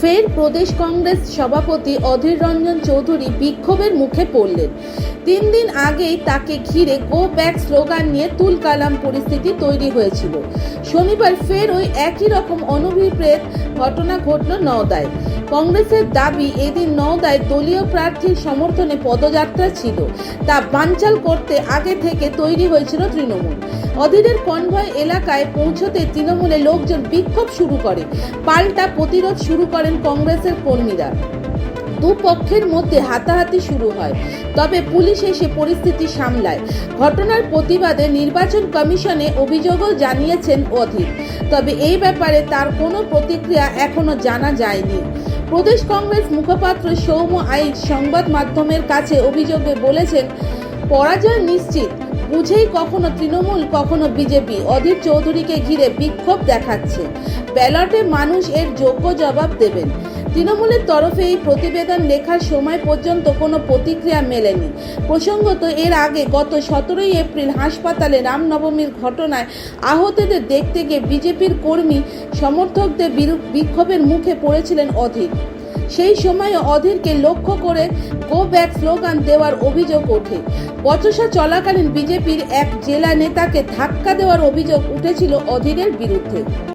ফের প্রদেশ কংগ্রেস সভাপতি অধীর রঞ্জন চৌধুরী বিক্ষোভের মুখে পড়লেন। তিন দিন আগেই তাকে ঘিরে গো ব্যাক স্লোগান নিয়ে তুল কালাম পরিস্থিতি তৈরি হয়েছিল। শনিবার ফের ওই একই রকম অনভিপ্রেত ঘটনা ঘটল নওদায়। কংগ্রেসের দাবি এদিন নওদায় দলীয় প্রার্থীর সমর্থনে পদযাত্রা ছিল। তা বানচাল করতে আগে থেকে তৈরি হয়েছিল তৃণমূল। অধীরের কনভয় এলাকায় পৌঁছতে তৃণমূলে লোকজন বিক্ষোভ শুরু করে। পাল্টা প্রতিরোধ শুরু করেন কংগ্রেসের কর্মীরা। দুপক্ষের মধ্যে হাতাহাতি শুরু হয়। তবে পুলিশ এসে পরিস্থিতি সামলায়। ঘটনার প্রতিবাদে নির্বাচন কমিশনে অভিযোগও জানিয়েছেন অধীর। তবে এই ব্যাপারে তার কোনো প্রতিক্রিয়া এখনও জানা যায়নি। প্রদেশ কংগ্রেস মুখপাত্র সৌম আইচ সংবাদ মাধ্যমের কাছে অভিযোগে বলেছেন, পরাজয় নিশ্চিত। বুঝেই কখনো তৃণমূল, কখনো বিজেপি। অধীর চৌধুরীকে ঘিরে বিক্ষোভ দেখাচ্ছে। ব্যালটে মানুষ এর যোগ্য জবাব দেবেন। তৃণমূলের তরফে এই প্রতিবেদন লেখার সময় পর্যন্ত কোনো প্রতিক্রিয়া মেলেনি। প্রসঙ্গত, এর আগে গত সতেরোই এপ্রিল হাসপাতালে রামনবমীর ঘটনায় আহতদের দেখতে গিয়ে বিজেপির কর্মী সমর্থকদের বিক্ষোভের মুখে পড়েছিলেন অধীর। সেই সময় অধীরকে লক্ষ্য করে গো ব্যাক স্লোগান দেওয়ার অভিযোগ ওঠে। বচসা চলাকালীন বিজেপির এক জেলা নেতাকে ধাক্কা দেওয়ার অভিযোগ উঠেছিল অধীরের বিরুদ্ধে।